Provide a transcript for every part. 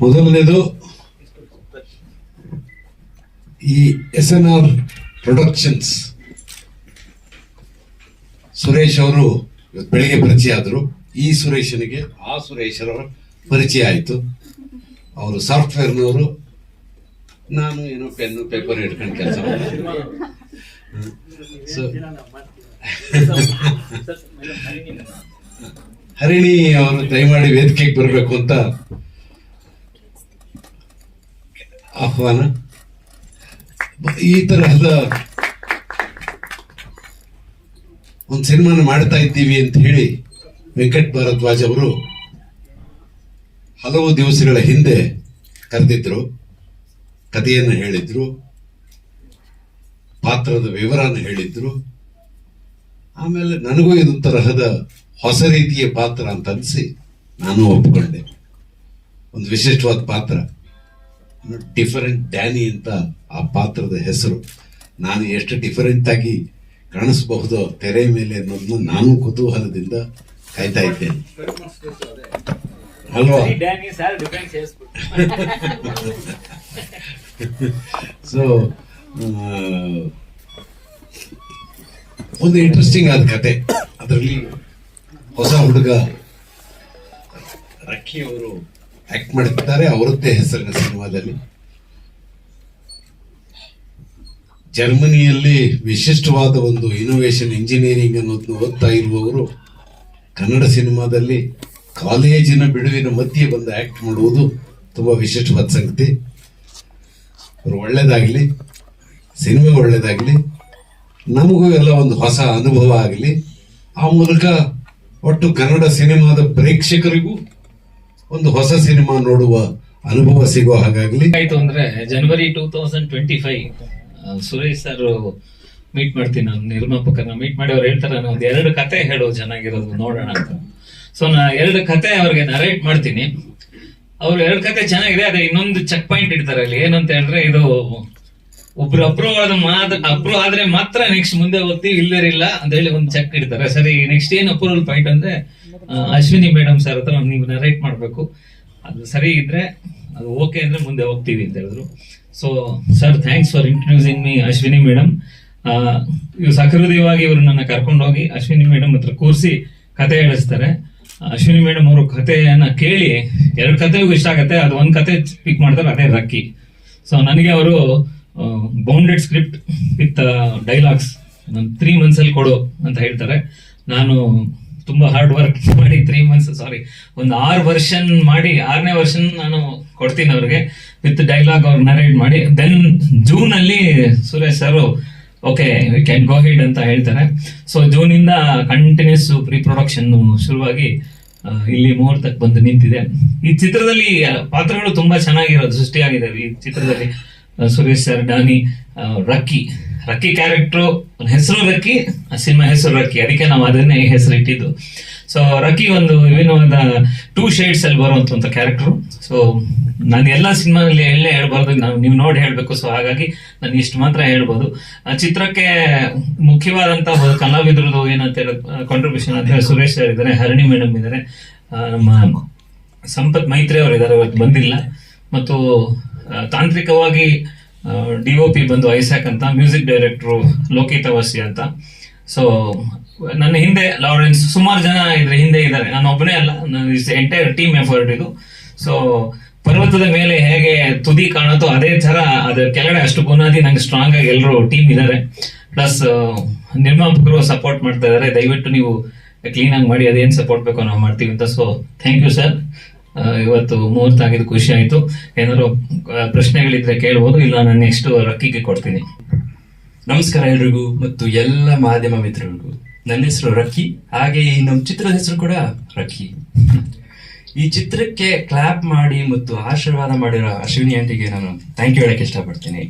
ಮೊದಲನೇದು ಈ S N R productions Suresh ಅವರು ಬೆಳಿಗ್ಗೆ ಪರಿಚಯ ಆದರು. ಈ ಸುರೇಶನಿಗೆ ಆ ಸುರೇಶರ ಪರಿಚಯ ಆಯಿತು. ಅವರು ಸಾಫ್ಟ್ವೇರ್ನವರು. ನಾನು ಏನೋ ಪೆನ್ನು ಪೇಪರ್ ಹಿಡ್ಕೊಂಡು ಕೆಲಸ ಸೊ ಹರಿಣಿ ಅವರು ದಯಮಾಡಿ ವೇದಿಕೆಗೆ ಬರಬೇಕು ಅಂತ ಆಹ್ವಾನ. ಈ ತರಹದ ಒಂದು ಸಿನಿಮಾನ ಮಾಡ್ತಾ ಇದ್ದೀವಿ ಅಂತ ಹೇಳಿ ವೆಂಕಟ್ ಭಾರದ್ವಾಜ್ ಅವರು ಹಲವು ದಿವಸಗಳ ಹಿಂದೆ ಕರೆದಿದ್ರು, ಕಥೆಯನ್ನು ಹೇಳಿದ್ರು, ಪಾತ್ರದ ವಿವರನ ಹೇಳಿದ್ರು. ಆಮೇಲೆ ನನಗೂ ಇದು ತರಹದ ಹೊಸ ರೀತಿಯ ಪಾತ್ರ ಅಂತ ಅನಿಸಿ ನಾನು ಒಪ್ಪಿಕೊಂಡೆ ಒಂದು ವಿಶಿಷ್ಟವಾದ ಪಾತ್ರ. ಡಿಫರೆಂಟ್ ಡ್ಯಾನಿ ಅಂತ ಆ ಪಾತ್ರದ ಹೆಸರು. ನಾನು ಎಷ್ಟು ಡಿಫರೆಂಟ್ ಆಗಿ ಕಾಣಿಸಬಹುದು ತೆರೆ ಮೇಲೆ ಅನ್ನೋದನ್ನ ನಾನು ಕುತೂಹಲದಿಂದ ಕಾಯ್ತಾ ಇದ್ದೇನೆ. ಅಲ್ವಾ? ಸೊ ಒಂದು ಇಂಟ್ರೆಸ್ಟಿಂಗ್ ಆದ ಕತೆ. ಅದರಲ್ಲಿ ಹೊಸ ಹುಡುಗ. ರಕ್ಕಿ ಅವರು ಆಕ್ಟ್ ಮಾಡ್ತಿದ್ದಾರೆ. ಅವರದ್ದೇ ಹೆಸರಿನ ಸಿನಿಮಾದಲ್ಲಿ. ಜರ್ಮನಿಯಲ್ಲಿ ವಿಶಿಷ್ಟವಾದ ಒಂದು ಇನೋವೇಷನ್ ಇಂಜಿನಿಯರಿಂಗ್ ಅನ್ನೋದನ್ನು ಓದ್ತಾ ಇರುವವರು ಕನ್ನಡ ಸಿನಿಮಾದಲ್ಲಿ ಕಾಲೇಜಿನ ಬಿಡುವಿನ ಮಧ್ಯೆ ಬಂದು ಆಕ್ಟ್ ಮಾಡುವುದು ತುಂಬಾ ವಿಶಿಷ್ಟವಾದ ಸಂಗತಿ. ಅವರು ಒಳ್ಳೇದಾಗಲಿ, ಸಿನಿಮಾ ಒಳ್ಳೇದಾಗಲಿ, ನಮಗೂ ಎಲ್ಲ ಒಂದು ಹೊಸ ಅನುಭವ ಆಗಲಿ, ಆ ಮೂಲಕ ಒಟ್ಟು ಕನ್ನಡ ಸಿನಿಮಾದ ಪ್ರೇಕ್ಷಕರಿಗೂ ಒಂದು ಹೊಸ ಸಿನಿಮಾ ನೋಡುವ ಅನುಭವ ಸಿಗೋ ಹಾಗಾಗ್ಲಿ. ಆಯ್ತು ಅಂದ್ರೆ January two thousand twenty five Suresh sir meet ಮಾಡ್ತೀನಿ ನಾನು, ನಿರ್ಮಾಪಕರನ್ನ ಮೀಟ್ ಮಾಡಿ ಅವ್ರು ಹೇಳ್ತಾರೆ, ನಾನು ಒಂದ್ ಎರಡು ಕತೆ ಹೇಳೋ ಚೆನ್ನಾಗಿರೋದು ನೋಡೋಣ ಅಂತ. ಸೊ ನಾ ಎರಡು ಕತೆ ಅವ್ರಿಗೆ ನರೇಟ್ ಮಾಡ್ತೀನಿ. ಅವ್ರು ಎರಡು ಕತೆ ಚೆನ್ನಾಗಿದೆ, ಅದೇ ಇನ್ನೊಂದು ಚೆಕ್ ಪಾಯಿಂಟ್ ಇಡ್ತಾರೆ ಅಲ್ಲಿ, ಏನಂತ ಹೇಳಿದ್ರೆ ಇದು ಒಬ್ರು ಅಪ್ರೂವ್ ಆದ ಮಾತ್ರ ಅಪ್ರೂವ್ ಆದ್ರೆ ಮಾತ್ರ ನೆಕ್ಸ್ಟ್ ಮುಂದೆ ಹೋಗ್ತೀವಿ ಇಲ್ಲರಿಲ್ಲ ಅಂತ ಹೇಳಿ ಒಂದು ಚೆಕ್ ಇಡ್ತಾರೆ. ಸರಿ ನೆಕ್ಸ್ಟ್ ಏನ್ ಅಪ್ರೂವಲ್ ಪಾಯಿಂಟ್ ಅಂದ್ರೆ ಅಶ್ವಿನಿ ಮೇಡಮ್ ಸರ್ ಹತ್ರ ನೀವು ನರೇಟ್ ಮಾಡ್ಬೇಕು. ಅದು ಸರಿ ಇದ್ರೆ, ಅದು ಓಕೆ ಅಂದ್ರೆ ಮುಂದೆ ಹೋಗ್ತೀವಿ ಅಂತ ಹೇಳಿದ್ರು. So sir thanks for introducing me Ashwini madam ಇವ್ರು ಸಕೃದಯವಾಗಿ ಇವರು ನನ್ನ ಕರ್ಕೊಂಡೋಗಿ ಅಶ್ವಿನಿ ಮೇಡಮ್ ಹತ್ರ ಕೂರಿಸಿ ಕತೆ ಹೇಳಿಸ್ತಾರೆ. ಅಶ್ವಿನಿ ಮೇಡಮ್ ಅವರು ಕಥೆಯನ್ನ ಕೇಳಿ, ಎರಡು ಕಥೆಗೂ ಇಷ್ಟ ಆಗುತ್ತೆ, ಅದು ಒಂದು ಕತೆ ಪಿಕ್ ಮಾಡ್ತಾರೆ, ಅದೇ ರಕ್ಕಿ. ಸೊ ನನಗೆ ಅವರು bounded script with dialogues three months ಅಲ್ಲಿ ಕೊಡು ಅಂತ ಹೇಳ್ತಾರೆ. ನಾನು ತುಂಬಾ ಹಾರ್ಡ್ ವರ್ಕ್ ಮಾಡಿ ತ್ರೀ ಮಂತ್ಸ್ ಸಾರಿ ಒಂದು ಆರು ವರ್ಷನ್ ಮಾಡಿ, ಆರನೇ ವರ್ಷನ್ ನಾನು ಕೊಡ್ತೀನಿ ಅವ್ರಿಗೆ. ವಿತ್ ಡೈಲಾಗ್ ಅವ್ರು ನರೇಟ್ ಮಾಡಿ. ದೆನ್ ಜೂನ್ ಅಲ್ಲಿ Suresh sir okay can go ahead ಅಂತ ಹೇಳ್ತಾರೆ. ಸೊ ಜೂನ್ ಇಂದ ಕಂಟಿನ್ಯೂಸ್ ಪ್ರೀ ಪ್ರೊಡಕ್ಷನ್ ಶುರುವಾಗಿ ಇಲ್ಲಿ ಮುಹೂರ್ತಕ್ಕೆ ಬಂದು ನಿಂತಿದೆ. ಈ ಚಿತ್ರದಲ್ಲಿ ಪಾತ್ರಗಳು ತುಂಬಾ ಚೆನ್ನಾಗಿರೋದು ಸೃಷ್ಟಿಯಾಗಿದೆ ಈ ಚಿತ್ರದಲ್ಲಿ. ಸುರೇಶ್ ಸರ್, ಡಾನಿ ರಕ್ಕಿ. ರಕ್ಕಿ ಕ್ಯಾರೆಕ್ಟ್ರು ಹೆಸರು ರಕ್ಕಿ ಸಿನಿಮಾ ಹೆಸರು ರಕ್ಕಿ. ಅದಕ್ಕೆ ನಾವು ಅದನ್ನೇ ಹೆಸರು ಇಟ್ಟಿದ್ದು ಸೊ ರಕ್ಕಿ ಒಂದು ವಿಭಿನ್ನವಾದ ಟೂ ಶೇಡ್ಸ್ ಅಲ್ಲಿ ಬರುವಂತ ಕ್ಯಾರೆಕ್ಟರ್ ಸೊ ನಾನು ಎಲ್ಲ ಸಿನಿಮಾದಲ್ಲಿ ಎಲ್ಲೇ ಹೇಳ್ಬಾರ್ದು, ನಾವು ನೀವು ನೋಡಿ ಹೇಳಬೇಕು. ಸೊ ಹಾಗಾಗಿ ನಾನು ಇಷ್ಟು ಮಾತ್ರ ಹೇಳ್ಬೋದು. ಆ ಚಿತ್ರಕ್ಕೆ ಮುಖ್ಯವಾದಂತ ಒಂದು ಕಲಾವಿದ್ರದ್ದು ಏನಂತ ಕಾಂಟ್ರಿಬ್ಯೂಷನ್ ಅಂತ ಹೇಳಿ ಸುರೇಶ್ ಸರ್ ಇದ್ದಾರೆ, ಹರಣಿ ಮೇಡಮ್ ಇದ್ದಾರೆ. ನಮ್ಮ ಸಂಪತ್ ಮೈತ್ರಿ ಅವರು ಇದ್ದಾರೆ, ಇವತ್ತು ಬಂದಿಲ್ಲ. ಮತ್ತು ತಾಂತ್ರಿಕವಾಗಿ ಡಿ ಒ ಪಿ ಬಂದು ಐಸಾಕ್ ಅಂತ, ಮ್ಯೂಸಿಕ್ ಡೈರೆಕ್ಟ್ರು ಲೋಕಿತ ವಸಿ ಅಂತ. ಸೊ ನನ್ನ ಹಿಂದೆ ಲಾರೆನ್ಸ್, ಸುಮಾರು ಜನ ಇದ್ರ ಹಿಂದೆ ಇದ್ದಾರೆ. ನಾನು ಒಬ್ಬನೇ ಅಲ್ಲ ಎಂಟೈರ್ ಟೀಮ್ ಎಫರ್ಟ್ ಇದು. ಸೊ ಪರ್ವತದ ಮೇಲೆ ಹೇಗೆ ತುದಿ ಕಾಣುತ್ತೋ ಅದೇ ಥರ ಅದ್ರ ಕೆಳಗಡೆ ಅಷ್ಟು ಬುನಾದಿ ನಂಗೆ ಸ್ಟ್ರಾಂಗ್ ಆಗಿ ಎಲ್ಲರೂ ಟೀಮ್ ಇದ್ದಾರೆ ಪ್ಲಸ್ ನಿರ್ಮಾಪಕರು ಸಪೋರ್ಟ್ ಮಾಡ್ತಾ ಇದ್ದಾರೆ ದಯವಿಟ್ಟು ನೀವು ಕ್ಲೀನ್ ಆಗಿ ಮಾಡಿ, ಅದೇನು ಸಪೋರ್ಟ್ ಬೇಕೋ ನಾವು ಮಾಡ್ತೀವಿ ಅಂತ. ಸೊ ಥ್ಯಾಂಕ್ ಯು ಸರ್ ಇವತ್ತು ಮುಹೂರ್ತ ಆಗಿದ್ದು ಖುಷಿ ಆಯ್ತು. ಏನಾದ್ರು ಪ್ರಶ್ನೆಗಳಿದ್ರೆ ಕೇಳ್ಬೋದು, ಇಲ್ಲ ನಾನು ನೆಕ್ಸ್ಟ್ ರಕ್ಕಿಗೆ ಕೊಡ್ತೀನಿ. ನಮಸ್ಕಾರ ಎಲ್ರಿಗೂ, ಮತ್ತು ಎಲ್ಲ ಮಾಧ್ಯಮ ಮಿತ್ರರಿಗೂ. ನನ್ನ ಹೆಸರು ರಕ್ಕಿ, ಹಾಗೆ ಈ ನಮ್ಮ ಚಿತ್ರದ ಹೆಸರು ಕೂಡ ರಕ್ಕಿ. ಈ ಚಿತ್ರಕ್ಕೆ ಕ್ಲಾಪ್ ಮಾಡಿ ಮತ್ತು ಆಶೀರ್ವಾದ ಮಾಡಿರೋ ಅಶ್ವಿನಿ ಆಂಟಿಗೆ ನಾನು ಥ್ಯಾಂಕ್ ಯು ಹೇಳಕ್ಕೆ ಇಷ್ಟಪಡ್ತೀನಿ.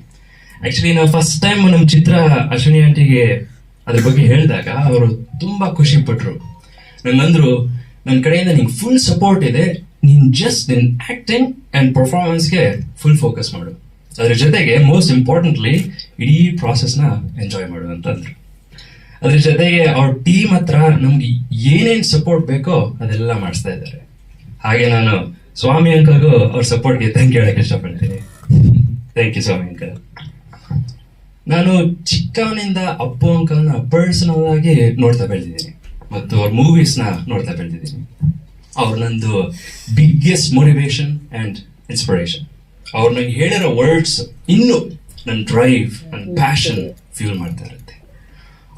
ಆಕ್ಚುಲಿ ನಾವು ಫಸ್ಟ್ ಟೈಮ್ ನಮ್ಮ ಚಿತ್ರ ಅಶ್ವಿನಿ ಆಂಟಿಗೆ ಅದ್ರ ಬಗ್ಗೆ ಹೇಳಿದಾಗ ಅವರು ತುಂಬಾ ಖುಷಿ ಪಟ್ರು. ನನ್ನಂದ್ರು, ನನ್ನ ಕಡೆಯಿಂದ ನಿಂಗೆ ಫುಲ್ ಸಪೋರ್ಟ್ ಇದೆ. ನೀನ್ ಜಸ್ಟ್ ನಿನ್ ಆಕ್ಟಿಂಗ್ ಅಂಡ್ ಪರ್ಫಾರ್ಮೆನ್ಸ್ಗೆ ಫುಲ್ ಫೋಕಸ್ ಮಾಡು. ಅದ್ರ ಜೊತೆಗೆ ಮೋಸ್ಟ್ ಇಂಪಾರ್ಟೆಂಟ್ಲಿ ಇಡೀ ಪ್ರಾಸೆಸ್ನ ಎಂಜಾಯ್ ಮಾಡು ಅಂತಂದ್ರು. ಅದ್ರ ಜೊತೆಗೆ ಅವ್ರ ಟೀಮ್ ಹತ್ರ ನಮ್ಗೆ ಏನೇನ್ ಸಪೋರ್ಟ್ ಬೇಕೋ ಅದೆಲ್ಲ ಮಾಡಿಸ್ತಾ ಇದ್ದಾರೆ ಹಾಗೆ ನಾನು ಸ್ವಾಮಿ ಅಂಕಲ್ಗೂ ಅವ್ರ ಸಪೋರ್ಟ್ಗೆ ಥ್ಯಾಂಕ್ ಯು ಹೇಳಕ್ಕೆ ಇಷ್ಟಪಡ್ತೀನಿ. Thank you Swamy uncle. ನಾನು ಚಿಕ್ಕವನಿಂದ ಅಪ್ಪು ಅಂಕಲ್ನ ಪರ್ಸನಲ್ ಆಗಿ ನೋಡ್ತಾ ಬೆಳೆದಿದ್ದೀನಿ. ಮತ್ತು ಅವ್ರ ಮೂವೀಸ್ನ ನೋಡ್ತಾ ಬೆಳೆದಿದ್ದೀನಿ. ಅವ್ರು ನಂದು ಬಿಗ್ಗೆಸ್ಟ್ ಮೋಟಿವೇಶನ್ ಆ್ಯಂಡ್ ಇನ್ಸ್ಪಿರೇಷನ್ ಅವ್ರು ನಂಗೆ ಹೇಳಿರೋ ವರ್ಡ್ಸ್ ಇನ್ನೂ ನನ್ನ ಡ್ರೈವ್ ನನ್ನ ಪ್ಯಾಷನ್ ಫ್ಯೂಲ್ ಮಾಡ್ತಾ ಇರುತ್ತೆ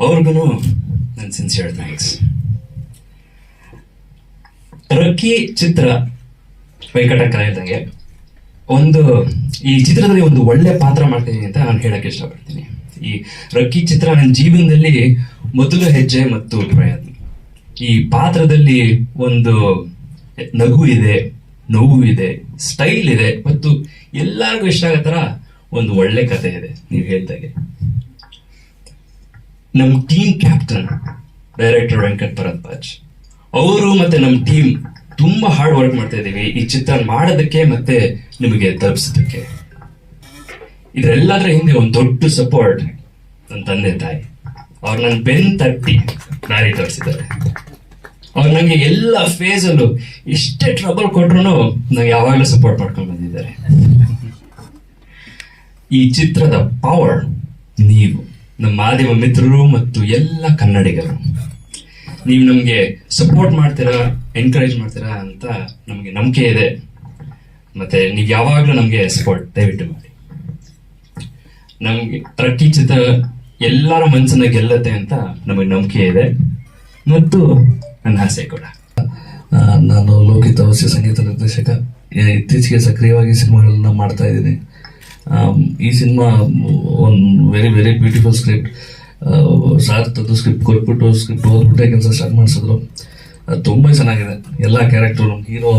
ಅವ್ರಿಗೂ ನನ್ನ ಸಿನ್ಸಿಯರ್ ಥ್ಯಾಂಕ್ಸ್ ರಕ್ಕಿ ಚಿತ್ರ ವೆಂಕಟ ಕಲಾಯಿದಂಗೆ ಒಂದು ಈ ಚಿತ್ರದಲ್ಲಿ ಒಂದು ಒಳ್ಳೆ ಪಾತ್ರ ಮಾಡ್ತೀನಿ ಅಂತ ನಾನು ಹೇಳಕ್ಕೆ ಇಷ್ಟಪಡ್ತೀನಿ. ಈ ರಕ್ಕಿ ಚಿತ್ರ ನನ್ನ ಜೀವನದಲ್ಲಿ ಮೊದಲು ಹೆಜ್ಜೆ ಮತ್ತು ಪ್ರಯತ್ನ. ಈ ಪಾತ್ರದಲ್ಲಿ ಒಂದು ನಗು ಇದೆ, ನೋವು ಇದೆ ಸ್ಟೈಲ್ ಇದೆ, ಮತ್ತು ಎಲ್ಲರಿಗೂ ಇಷ್ಟ ಆಗೋ ಒಂದು ಒಳ್ಳೆ ಕಥೆ ಇದೆ, ನೀವು ಹೇಳ್ದಾಗೆ ನಮ್ಮ team captain director Venkat Bharadwaj, ಅವರು ಮತ್ತೆ ನಮ್ಮ ಟೀಮ್ ತುಂಬಾ ಹಾರ್ಡ್ ವರ್ಕ್ ಮಾಡ್ತಾ ಇದ್ದೀವಿ. ಈ ಚಿತ್ರ ಮಾಡೋದಕ್ಕೆ ಮತ್ತೆ ನಿಮಗೆ ತಲುಪಿಸೋದಕ್ಕೆ. ಇದೆಲ್ಲದರ ಹಿಂದೆ ಒಂದು ದೊಡ್ಡ ಸಪೋರ್ಟ್ ನನ್ನ ತಂದೆ ತಾಯಿ. ಅವ್ರು ನನ್ನ ಬೆನ್ ತಟ್ಟಿ ನಾರಿ ತೋರಿಸಿದ್ದಾರೆ. ಅವ್ರು ನನಗೆ ಎಲ್ಲ ಫೇಸ್ ಅಲ್ಲೂ ಎಷ್ಟೇ ಟ್ರಬಲ್ ಕೊಟ್ರು ನಂಗೆ ಯಾವಾಗಲೂ ಸಪೋರ್ಟ್ ಮಾಡ್ಕೊಂಡು ಬಂದಿದ್ದಾರೆ. ಈ ಚಿತ್ರದ ಪವರ್ ನೀವು, ನಮ್ಮ ಮಾಧ್ಯಮ ಮಿತ್ರರು ಮತ್ತು ಎಲ್ಲ ಕನ್ನಡಿಗರು. ನೀವು ನಮಗೆ ಸಪೋರ್ಟ್ ಮಾಡ್ತೀರಾ ಎನ್ಕರೇಜ್ ಮಾಡ್ತೀರಾ ಅಂತ ನಮಗೆ ನಂಬಿಕೆ ಇದೆ. ಮತ್ತೆ ನೀವು ಯಾವಾಗಲೂ ನಮಗೆ ಸಪೋರ್ಟ್ ದಯವಿಟ್ಟು ಮಾಡಿ. ನಮಗೆ ಟ್ರಕ್ಕಿ ಚಿತ್ರ ಎಲ್ಲರ ಮನಸ್ಸನ್ನ ಗೆಲ್ಲತ್ತೆ ಅಂತ ನಮಗೆ ನಂಬಿಕೆ ಇದೆ. ಮತ್ತು ನನ್ನ ಆಸೆ ಕೂಡ ನಾನು ಲೋಕಿತ್ ಅವಶ್ಯ ಸಂಗೀತ ನಿರ್ದೇಶಕ. ಇತ್ತೀಚೆಗೆ ಸಕ್ರಿಯವಾಗಿ ಸಿನಿಮಾಗಳನ್ನ ಮಾಡ್ತಾ ಇದ್ದೀನಿ. ಈ ಸಿನಿಮಾ ಒಂದು very very beautiful script sir ತಂದು ಸ್ಕ್ರಿಪ್ಟ್ ಕೊಟ್ಬಿಟ್ಟು ಸ್ಕ್ರಿಪ್ಟ್ ಓದ್ಬಿಟ್ಟೆ ಕೆಲಸ ಸ್ಟಾರ್ಟ್ ಮಾಡಿಸಿದ್ರು. ಅದು ತುಂಬ ಚೆನ್ನಾಗಿದೆ. ಎಲ್ಲ ಕ್ಯಾರೆಕ್ಟರ್ ನಮ್ಮ ಹೀರೋ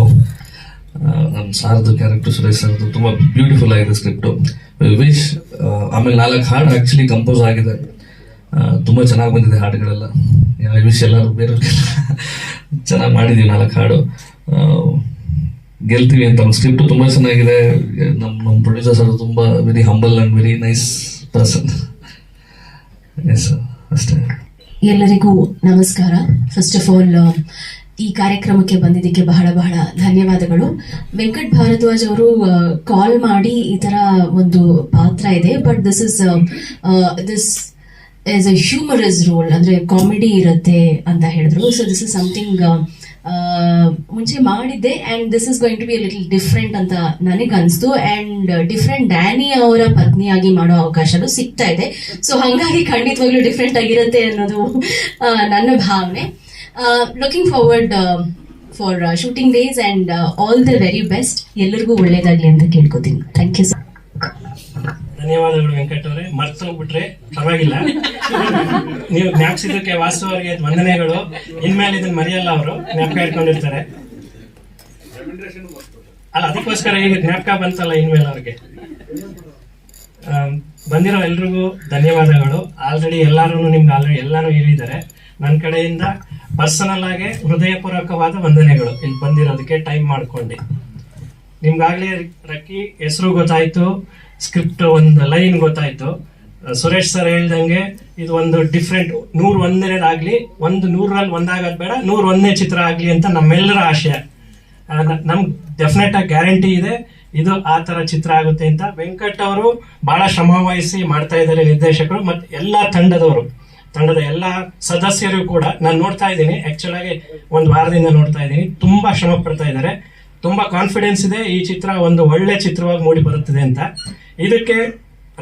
ನಮ್ಮ ಸಾರ್ದು ಕ್ಯಾರೆಕ್ಟರ್ ಸುರೇಶ್ ಸರ್ದು ತುಂಬ ಬ್ಯೂಟಿಫುಲ್ ಆಗಿದೆ ಸ್ಕ್ರಿಪ್ಟು ವಿಶ್ ಆಮೇಲೆ ನಾಲ್ಕು ಹಾಡು ಆ್ಯಕ್ಚುಲಿ ಕಂಪೋಸ್ ಆಗಿದೆ. ತುಂಬ ಚೆನ್ನಾಗಿ ಬಂದಿದೆ ಹಾಡುಗಳೆಲ್ಲ. ಐ ವಿಶ್ ಎಲ್ಲರೂ ಬೇರೆ ಚೆನ್ನಾಗಿ ಮಾಡಿದ್ದೀವಿ ನಾಲ್ಕು ಹಾಡು. ಗೆಲ್ತೀವಿ ಅಂತ ನಮ್ಮ ಸ್ಕ್ರಿಪ್ಟು ತುಂಬ ಚೆನ್ನಾಗಿದೆ. ನಮ್ಮ ನಮ್ಮ ಪ್ರೊಡ್ಯೂಸರ್ಸ್ ಸರ್ ತುಂಬ very humble and very nice person yes ಅಷ್ಟೇ. ಎಲ್ಲರಿಗೂ ನಮಸ್ಕಾರ. ಫಸ್ಟ್ ಆಫ್ ಆಲ್ ಈ ಕಾರ್ಯಕ್ರಮಕ್ಕೆ ಬಂದಿದ್ದಕ್ಕೆ ಬಹಳ ಬಹಳ ಧನ್ಯವಾದಗಳು. ವೆಂಕಟ್ ಭಾರದ್ವಾಜ್ ಅವರು ಕಾಲ್ ಮಾಡಿ ಈ ತರ ಒಂದು ಪಾತ್ರ ಇದೆ. But this is this is a humorous role ಅಂದ್ರೆ ಕಾಮಿಡಿ ಇರುತ್ತೆ ಅಂತ ಹೇಳಿದ್ರು. ಸೊ ದಿಸ್ ಇಸ್ ಸಮಥಿಂಗ್ ಮುಂಚೆ ಮಾಡಿದ್ದೆ and this is going to be little different ಅಂತ ನನಗೆ ಅನಿಸ್ತು ಅಂಡ್ ಡಿಫ್ರೆಂಟ್ ಡ್ಯಾನಿ ಅವರ ಪತ್ನಿಯಾಗಿ ಮಾಡೋ ಅವಕಾಶನೂ ಸಿಗ್ತಾ ಇದೆ. ಸೊ ಹಂಗಾಗಿ ಖಂಡಿತವಾಗ್ಲೂ ಡಿಫ್ರೆಂಟ್ ಆಗಿರುತ್ತೆ ಅನ್ನೋದು ನನ್ನ ಭಾವನೆ. Looking forward for shooting days and all the very best ಎಲ್ಲರಿಗೂ ಒಳ್ಳೇದಾಗ್ಲಿ ಅಂತ ಕೇಳ್ಕೊತೀನಿ. ಥ್ಯಾಂಕ್ ಯು ಸರ್ ಧನ್ಯವಾದಗಳು ವೆಂಕಟ್ ಅವರೇ. ಮರ್ತೋಗ್ಬಿಟ್ರೆ ಪರವಾಗಿಲ್ಲ. ನೀವು ಜ್ಞಾಪಿಸಿದಕ್ಕೆ ವಾಸು ಅವರಿಗೆ ವಂದನೆಗಳು. ಇನ್ಮೇಲೆ ಇದನ್ನ ಮರೆಯಲ್ಲ ಅವರು. ಜ್ಞಾಪಕ ಇಟ್ಕೊಂಡಿರ್ತಾರೆ. ಅಲ್ಲ, ಅದಕ್ಕೋಸ್ಕರ ಈಗ ಜ್ಞಾಪಕ ಬಂತಲ್ಲ ಇನ್ಮೇಲೆ ಅವ್ರಿಗೆ. ಬಂದಿರೋ ಎಲ್ರಿಗೂ ಧನ್ಯವಾದಗಳು. ಆಲ್ರೆಡಿ ಎಲ್ಲರೂ ನಿಮ್ಗೆ ಆಲ್ರೆಡಿ ಎಲ್ಲರೂ ಹೇಳಿದ್ದಾರೆ. ನನ್ನ ಕಡೆಯಿಂದ ಪರ್ಸನಲ್ ಆಗಿ ಹೃದಯಪೂರ್ವಕವಾದ ವಂದನೆಗಳು. ಇಲ್ಲಿ ಬಂದಿರೋದಕ್ಕೆ ಟೈಮ್ ಮಾಡ್ಕೊಂಡು. ನಿಮ್ಗಾಗ್ಲೇ ರಕ್ಕಿ ಹೆಸರು ಗೊತ್ತಾಯ್ತು. ಸ್ಕ್ರಿಪ್ಟ್ ಒಂದು ಲೈನ್ ಗೊತ್ತಾಯ್ತು. ಸುರೇಶ್ ಸರ್ ಹೇಳ್ದಂಗೆ ಇದು ಒಂದು ಡಿಫ್ರೆಂಟ್ ನೂರ್ ಒಂದನೇದಾಗ್ಲಿ ಒಂದು ನೂರಲ್ಲಿ ಒಂದಾಗದ್ ಬೇಡ, ನೂರ್ ಒಂದನೇ ಚಿತ್ರ ಆಗ್ಲಿ ಅಂತ ನಮ್ಮೆಲ್ಲರ ಆಶಯ. ನಮ್ ಡೆಫಿನೆಟ್ ಆಗಿ ಗ್ಯಾರಂಟಿ ಇದೆ, ಇದು ಆ ತರ ಚಿತ್ರ ಆಗುತ್ತೆ ಅಂತ. ವೆಂಕಟ್ ಅವರು ಬಹಳ ಶ್ರಮ ವಹಿಸಿ ಮಾಡ್ತಾ ಇದ್ದಾರೆ ನಿರ್ದೇಶಕರು, ಮತ್ತೆ ಎಲ್ಲಾ ತಂಡದವರು. ತಂಡದ ಎಲ್ಲಾ ಸದಸ್ಯರು ಕೂಡ ನಾನು ನೋಡ್ತಾ ಇದ್ದೀನಿ. ಆಕ್ಚುಲ್ ಆಗಿ ಒಂದು ವಾರದಿಂದ ನೋಡ್ತಾ ಇದ್ದೀನಿ. ತುಂಬಾ ಶ್ರಮ ಪಡ್ತಾ ಇದ್ದಾರೆ. ತುಂಬಾ ಕಾನ್ಫಿಡೆನ್ಸ್ ಇದೆ ಈ ಚಿತ್ರ ಒಂದು ಒಳ್ಳೆ ಚಿತ್ರವಾಗಿ ಮೂಡಿ ಬರುತ್ತದೆ ಅಂತ. ಇದಕ್ಕೆ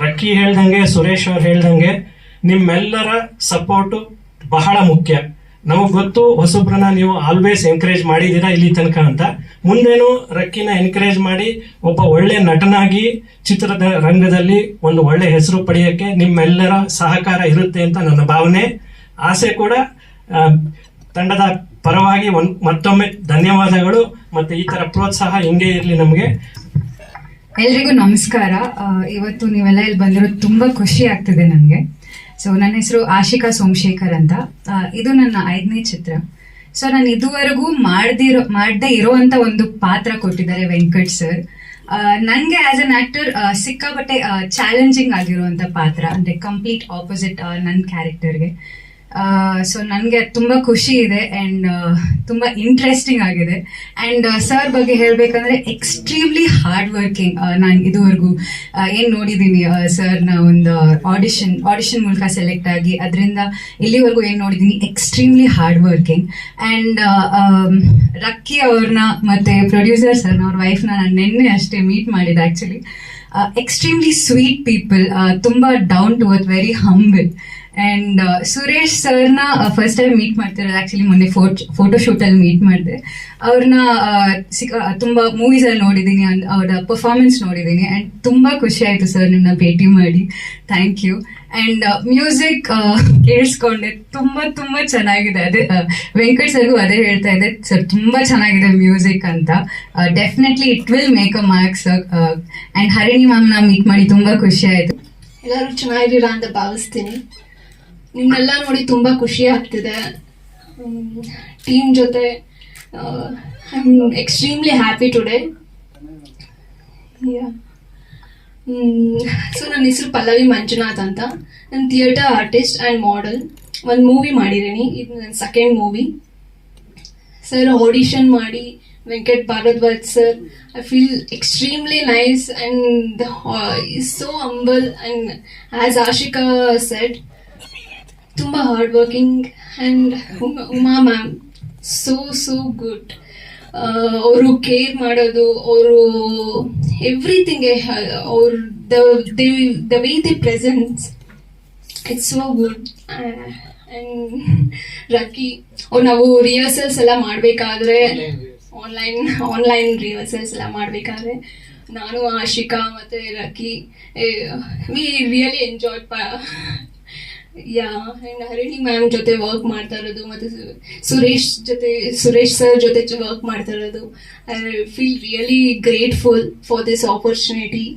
ರಕ್ಕಿ ಹೇಳ್ದಂಗೆ, ಸುರೇಶ್ ಅವ್ರು ಹೇಳ್ದಂಗೆ ನಿಮ್ಮೆಲ್ಲರ ಸಪೋರ್ಟು ಬಹಳ ಮುಖ್ಯ. ನಮಗ್ ಗೊತ್ತು, ಹೊಸಬ್ರನ್ನ ನೀವು ಆಲ್ವೇಸ್ ಎನ್ಕರೇಜ್ ಮಾಡಿದೀರಾ ಇಲ್ಲಿ ತನಕ ಅಂತ. ಮುಂದೇನು ರಕ್ಕಿನ ಎನ್ಕರೇಜ್ ಮಾಡಿ ಒಬ್ಬ ಒಳ್ಳೆ ನಟನಾಗಿ ಚಿತ್ರದ ರಂಗದಲ್ಲಿ ಒಂದು ಒಳ್ಳೆ ಹೆಸರು ಪಡೆಯಕ್ಕೆ ನಿಮ್ಮೆಲ್ಲರ ಸಹಕಾರ ಇರುತ್ತೆ ಅಂತ ನನ್ನ ಭಾವನೆ. ಆಸೆ ಕೂಡ ತಂಡದ ಪರವಾಗಿ ಒಂದು ಮತ್ತೊಮ್ಮೆ ಧನ್ಯವಾದಗಳು. ಮತ್ತೆ ಈ ಥರ ಪ್ರೋತ್ಸಾಹ ಹಿಂಗೆ ಇರಲಿ ನಮಗೆ. ಎಲ್ರಿಗೂ ನಮಸ್ಕಾರ. ಇವತ್ತು ನೀವೆಲ್ಲ ಇಲ್ಲಿ ಬಂದಿರೋದು ತುಂಬಾ ಖುಷಿ ಆಗ್ತಿದೆ ನನಗೆ ಸೊ ನನ್ನ ಹೆಸರು ಆಶಿಕಾ ಸೋಮಶೇಖರ್ ಅಂತ. ಇದು ನನ್ನ ಐದನೇ ಚಿತ್ರ. ಸೊ ನಾನು ಇದುವರೆಗೂ ಮಾಡ್ದಿರೋ, ಮಾಡದೇ ಇರುವಂತ ಒಂದು ಪಾತ್ರ ಕೊಟ್ಟಿದ್ದಾರೆ ವೆಂಕಟ್ ಸರ್ ನನಗೆ ಆಸ್ ಅನ್ ಆಕ್ಟರ್ ಸಿಕ್ಕಾಪಟ್ಟೆ ಚಾಲೆಂಜಿಂಗ್ ಆಗಿರುವಂತ ಪಾತ್ರ, ಅಂದ್ರೆ ಕಂಪ್ಲೀಟ್ ಆಪೋಸಿಟ್ ನನ್ನ ಕ್ಯಾರೆಕ್ಟರ್ಗೆ ಸೊ ನನಗೆ ತುಂಬ ಖುಷಿ ಇದೆ ಆ್ಯಂಡ್ ತುಂಬ ಇಂಟ್ರೆಸ್ಟಿಂಗ್ ಆಗಿದೆ. ಆ್ಯಂಡ್ ಸರ್ ಬಗ್ಗೆ ಹೇಳಬೇಕಂದ್ರೆ ಎಕ್ಸ್ಟ್ರೀಮ್ಲಿ ಹಾರ್ಡ್ ವರ್ಕಿಂಗ್ ನಾನು ಇದುವರೆಗೂ ಏನು ನೋಡಿದ್ದೀನಿ ಸರ್ನ ಒಂದು ಆಡಿಷನ್ ಆಡಿಷನ್ ಮೂಲಕ ಸೆಲೆಕ್ಟ್ ಆಗಿ ಅದರಿಂದ ಇಲ್ಲಿವರೆಗೂ ಏನು ನೋಡಿದ್ದೀನಿ extremely hard working and Rakki ಅವ್ರನ್ನ ಮತ್ತು ಪ್ರೊಡ್ಯೂಸರ್ ಸರ್ನ ಅವ್ರ ವೈಫ್ನ ನಾನು ನಿನ್ನೆ ಅಷ್ಟೇ ಮೀಟ್ ಮಾಡಿದೆ ಆ್ಯಕ್ಚುಲಿ ಎಕ್ಸ್ಟ್ರೀಮ್ಲಿ ಸ್ವೀಟ್ ಪೀಪಲ್ ತುಂಬ down to earth very humble and Suresh ಸರ್ನ ಫಸ್ಟ್ ಟೈಮ್ ಮೀಟ್ ಮಾಡ್ತಿರೋದು ಆಕ್ಚುಲಿ ಮೊನ್ನೆ ಫೋಟೋ ಫೋಟೋ ಶೂಟಲ್ಲಿ ಮೀಟ್ ಮಾಡಿದೆ. ಅವ್ರನ್ನ ಸಿಕ್ಕ ತುಂಬ ಮೂವೀಸಲ್ಲಿ ನೋಡಿದ್ದೀನಿ ಅವರ ಪರ್ಫಾರ್ಮೆನ್ಸ್ ನೋಡಿದ್ದೀನಿ ಆ್ಯಂಡ್ ತುಂಬ ಖುಷಿ ಆಯಿತು ಸರ್ ನಿಮ್ಮನ್ನ ಭೇಟಿ ಮಾಡಿ. ಥ್ಯಾಂಕ್ ಯು ಆ್ಯಂಡ್ ಮ್ಯೂಸಿಕ್ ಕೇಳಿಸ್ಕೊಂಡೆ. ತುಂಬ ತುಂಬ ಚೆನ್ನಾಗಿದೆ. ಅದೇ ವೆಂಕಟ್ ಸರ್ಗೂ ಅದೇ ಹೇಳ್ತಾ ಇದೆ ಸರ್ ತುಂಬ ಚೆನ್ನಾಗಿದೆ ಮ್ಯೂಸಿಕ್ ಅಂತ. Definitely it will make a marks and Harini ಮ್ಯಾಮ್ನ meet ಮಾಡಿ ತುಂಬ ಖುಷಿ ಆಯಿತು. ಎಲ್ಲರೂ ಚೆನ್ನಾಗಿದ್ದೀರಾ ಅಂತ ಭಾವಿಸ್ತೀನಿ. ನಿಮ್ನೆಲ್ಲ ನೋಡಿ ತುಂಬ ಖುಷಿ ಆಗ್ತಿದೆ. ಟೀಮ್ ಜೊತೆ I am extremely happy today so ನನ್ನ ಹೆಸರು ಪಲ್ಲವಿ ಮಂಜುನಾಥ್ ಅಂತ. ನಾನು ಥಿಯೇಟರ್ ಆರ್ಟಿಸ್ಟ್ ಆ್ಯಂಡ್ ಮಾಡೆಲ್ ಒಂದು ಮೂವಿ ಮಾಡಿದ್ದೀನಿ. ಇದು ನನ್ನ ಸೆಕೆಂಡ್ ಮೂವಿ ಸರ್ ಆಡಿಷನ್ ಮಾಡಿ Venkat Bharadwaj sir I feel extremely nice and is so humble and as Ashika said ತುಂಬ hard working and Uma ma'am so so good ಅವರು care ಮಾಡೋದು ಅವರು everything ಅವ್ರ the way the presence it's so good and ಅವ್ರು ನಾವು rehearsals ಎಲ್ಲ ಮಾಡಬೇಕಾದ್ರೆ online online rehearsals ಎಲ್ಲ ಮಾಡಬೇಕಾದ್ರೆ ನಾನು ಆಶಿಕಾ ಮತ್ತು ರಕಿ ವಿ ರಿಯಲಿ ಎಂಜಾಯ್ ಪ ಯಾ ಆ್ಯಂಡ್ ಹರಿಣಿ ಮ್ಯಾಮ್ ಜೊತೆ ವರ್ಕ್ ಮಾಡ್ತಾ ಇರೋದು, ಮತ್ತು ಸುರೇಶ್ ಜೊತೆ, ಸುರೇಶ್ ಸರ್ ಜೊತೆ ವರ್ಕ್ ಮಾಡ್ತಾ ಇರೋದು. I feel really grateful for this opportunity